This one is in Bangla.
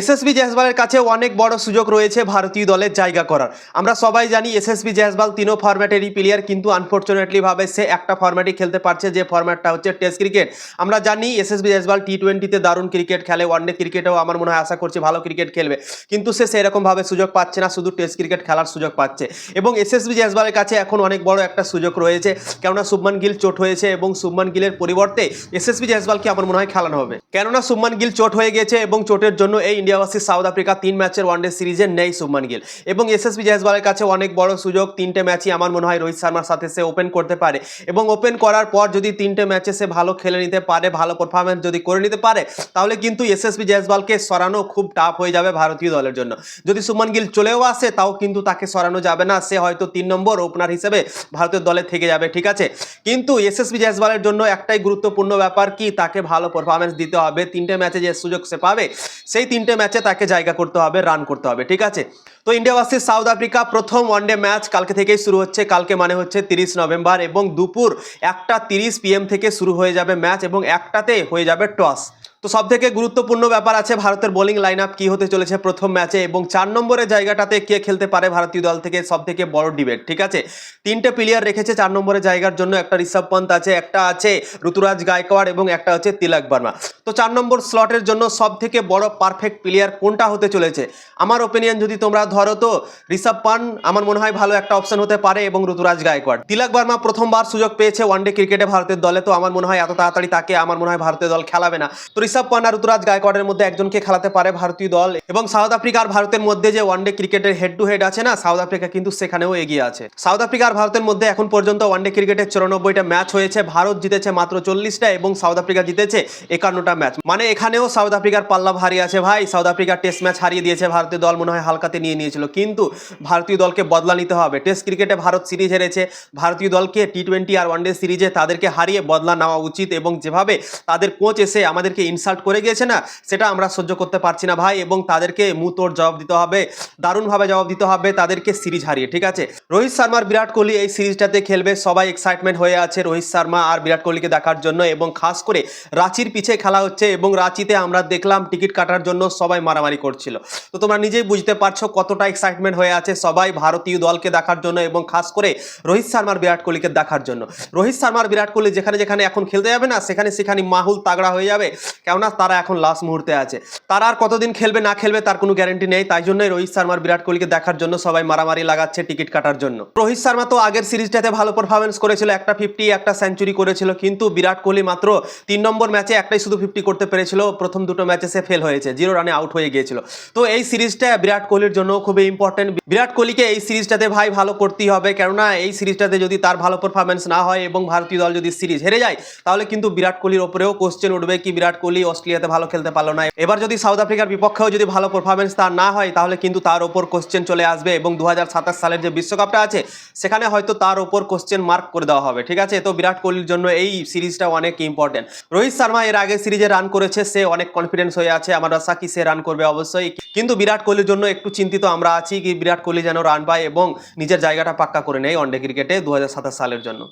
এসএসবি জয়সওয়ালের কাছে অনেক বড় সুযোগ রয়েছে ভারতীয় দলের জায়গা করার। আমরা সবাই জানি এসএসবি জয়সওয়াল তিনও ফরম্যাটেরই প্লেয়ার কিন্তু আনফর্চুনেটলি ভাবে সে একটা ফরম্যাটই খেলতে পারছে, যে ফরম্যাটটা হচ্ছে টেস্ট ক্রিকেট আমরা জানি এসএসবি জয়সওয়াল টি টোয়েন্টিতে দারুণ ক্রিকেট খেলে ওয়ানডে ক্রিকেটেও আমার মনে হয় আশা করছি ভালো ক্রিকেট খেলবে। কিন্তু সে সেরকমভাবে সুযোগ পাচ্ছে না, শুধু টেস্ট ক্রিকেট খেলার সুযোগ পাচ্ছে। এবং এসএসবি জয়সওয়ালের কাছে এখন অনেক বড় একটা সুযোগ রয়েছে, কেননা শুভমান গিল চোট হয়েছে এবং শুভমান গিলের পরিবর্তে এসএসবি জয়সওয়ালকে আমার মনে হয় খেলানো হবে। কেননা শুভমান গিল চোট হয়ে গেছে এবং চোটের জন্য এই ইন্ডিয়া ভার্সেস সাউথ আফ্রিকা তিন ম্যাচের ওয়ানডে সিরিজে নেই শুভমান গিল। এবং এসএসবি জয়সওয়ালের কাছে অনেক বড় সুযোগ, তিনটে ম্যাচই আমার মনে হয় রোহিত শর্মার সাথে সে ওপেন করতে পারে। এবং ওপেন করার পর যদি তিনটে ম্যাচে সে ভালো খেলে নিতে পারে, ভালো পারফরমেন্স যদি করে নিতে পারে, তাহলে কিন্তু এসএসবি জয়সওয়ালকে সরানো খুব টাফ হয়ে যাবে ভারতীয় দলের জন্য। যদি সুমন গিল চলেও আসে, তাও কিন্তু তাকে সরানো যাবে না। সে হয়তো তিন নম্বর ওপেনার হিসেবে ভারতের দলে থেকে যাবে, ঠিক আছে? কিন্তু এসএসবি জয়সওয়ালের জন্য একটাই গুরুত্বপূর্ণ ব্যাপার কি? তাকে ভালো পারফরমেন্স দিতে হবে। তিনটে ম্যাচে যে সুযোগ সে পাবে, সেই তিনটে ম্যাচে তাকে জায়গা করতে হবে রান করতে হবে, ঠিক আছে? তো ইন্ডিয়া ভার্সেস সাউথ আফ্রিকা প্রথম ওয়ানডে ম্যাচ কালকে থেকেই শুরু হচ্ছে। কালকে মানে হচ্ছে তিরিশ নভেম্বর এবং দুপুর একটা তিরিশ পিএম থেকে শুরু হয়ে যাবে ম্যাচ এবং একটাতে হয়ে যাবে টস তো সব থেকে গুরুত্বপূর্ণ ব্যাপার আছে ভারতের বোলিং লাইন আপ কি হতে চলেছে প্রথম ম্যাচে এবং চার নম্বরের জায়গাটাতে কে খেলতে পারে ভারতীয় দল থেকে সব থেকে বড় ডিবেট ঠিক আছে? তিনটে প্লেয়ার রেখেছে চার নম্বরের জায়গার জন্য, একটা ঋষভ পন্থ আছে, একটা আছে ঋতুরাজ গায়কোয়াড় এবং একটা হচ্ছে তিলক বর্মা। তো চার নম্বর স্লটের জন্য সব থেকে বড় পারফেক্ট প্লেয়ার কোনটা হতে চলেছে? আমার ওপিনিয়ন যদি তোমরা ধরো তো, ঋষভ পান আমার মনে হয় ভালো একটা অপশন হতে পারে এবং ঋতুরাজ গায়কোয়াড়। তিলক বর্মা প্রথমবার সুযোগ পেয়েছে ওয়ানডে ক্রিকেটে ভারতের দলে, তো আমার মনে হয় এত তাড়াতাড়ি তাকে, আমার মনে হয় ভারতীয় দল খেলাবে না। তো ঋষভ পান আর ঋতুরাজ গায়কোয়াড়ের মধ্যে একজনকে খেলাতে পারে ভারতীয় দল এবং সাউথ আফ্রিকা আর ভারতের মধ্যে যে ওয়ানডে ক্রিকেটের হেড টু হেড আছে না, সাউথ আফ্রিকা কিন্তু সেখানেও এগিয়ে আছে। সাউথ আফ্রিকা আর ভারতের মধ্যে এখন পর্যন্ত ওয়ানডে ক্রিকেটের চুরানব্বইটা ম্যাচ হয়েছে। ভারত জিতেছে মাত্র চল্লিশটা এবং সাউথ আফ্রিকা জিতেছে একান্নটা ম্যাচ মানে এখানেও সাউথ আফ্রিকার পাল্লা ভারী আছে ভাই। সাউথ আফ্রিকার টেস্ট ম্যাচ হারিয়ে দিয়েছে ভারতীয় দল, মনে হয় হালকাতে নিয়ে নিয়েছিল। কিন্তু ভারতীয় দলকে বদলা নিতে হবে। টেস্ট ক্রিকেটে ভারত সিরিজ হেরেছে। ভারতীয় দলকে টি টোয়েন্টি আর ওয়ানডে সিরিজে তাদেরকে হারিয়ে বদলা নেওয়া উচিত এবং যেভাবে তাদের কোচ এসে আমাদেরকে ইনসাল্ট করে গিয়েছে না, সেটা আমরা সহ্য করতে পারছি না ভাই এবং তাদেরকে মুতোর জবাব দিতে হবে, দারুণভাবে জবাব দিতে হবে, তাদেরকে সিরিজ হারিয়ে, ঠিক আছে? রোহিত শর্মার বিরাট কোহলি এই সিরিজটাতে খেলবে, সবাই এক্সাইটমেন্ট হয়ে আছে রোহিত শর্মা আর বিরাট কোহলিকে দেখার জন্য এবং খাস করে রাঁচির পিছে খেলা হচ্ছে এবং রাঁচিতে আমরা দেখলাম টিকিট কাটার জন্য সবাই মারামারি করছিল। তো তোমরা নিজেই বুঝতে পারছ কতটা এক্সাইটমেন্ট হয়ে আছে সবাই ভারতীয় দলকে দেখার জন্য এবং খাস করে রোহিত শর্মার বিরাট কোহলিকে দেখার জন্য। রোহিত শর্মার বিরাট কোহলি যেখানে যেখানে এখন খেলতে যাবে না, সেখানে সেখানে মাহুল তাগড়া হয়ে যাবে। কেননা তারা এখন লাস্ট মুহূর্তে আছে। তারা আর কতদিন খেলবে, না খেলবে, তার কোনো গ্যারান্টি নেই। তাই জন্যই রোহিত শর্মার বিরাট কোহলিকে দেখার জন্য সবাই মারামারি লাগাচ্ছে টিকিট কাটার জন্য। রোহিত শর্মা তো আগের সিরিজটাতে ভালো পারফরমেন্স করেছিল, একটা ফিফটি একটা সেঞ্চুরি করেছিল। কিন্তু বিরাট কোহলি মাত্র তিন নম্বর ম্যাচে একটাই শুধু ফিফটি করতে পেরেছিল। প্রথম দুটো ম্যাচে সে ফেল হয়েছে জিরো রানে আউট হয়ে গিয়েছিল। তো এই সিরিজটা বিরাট কোহলির জন্য খুবই ইম্পর্টেন্ট বিরাট কোহলিকে এই সিরিজটাতে ভাই ভালো করতেই হবে। কেননা এই সিরিজটাতে যদি তার ভালো পারফরমেন্স না হয় এবং ভারতীয় দল যদি সিরিজ হেরে যায়, তাহলে কিন্তু বিরাট কোহলির ওপরেও কোশ্চেন উঠবে কি বিরাট কোহলি অস্ট্রেলিয়াতে ভালো খেলতে পারল না। এবার যদি সাউথ আফ্রিকার বিপক্ষেও যদি ভালো পারফরমেন্স তার না হয়, তাহলে কিন্তু তার ওপর কোশ্চেন চলে আসবে এবং দুহাজার সাতাশ সালের যে বিশ্বকাপটা আছে, সেখানে হয়তো তার ওপর কোশ্চেন মার্ক করে দেওয়া হবে, ঠিক আছে? তো বিরাট কোহলির জন্য এই সিরিজটা অনেক ইম্পর্টেন্ট রোহিত শর্মা এর আগে সিরিজে রান করেছে, সে অনেক কনফিডেন্স হয়ে আছে, আমার আশা কি সে রান করবে অবশ্যই। কিন্তু বিরাট কোহলির জন্য একটু চিন্তিত আমরা আছি, কি বিরাট কোহলি যেন রান পায় এবং নিজের জায়গাটা পাক্কা করে নেয় ওয়ানডে ক্রিকেটে দু হাজার সাতাশ সালের জন্য।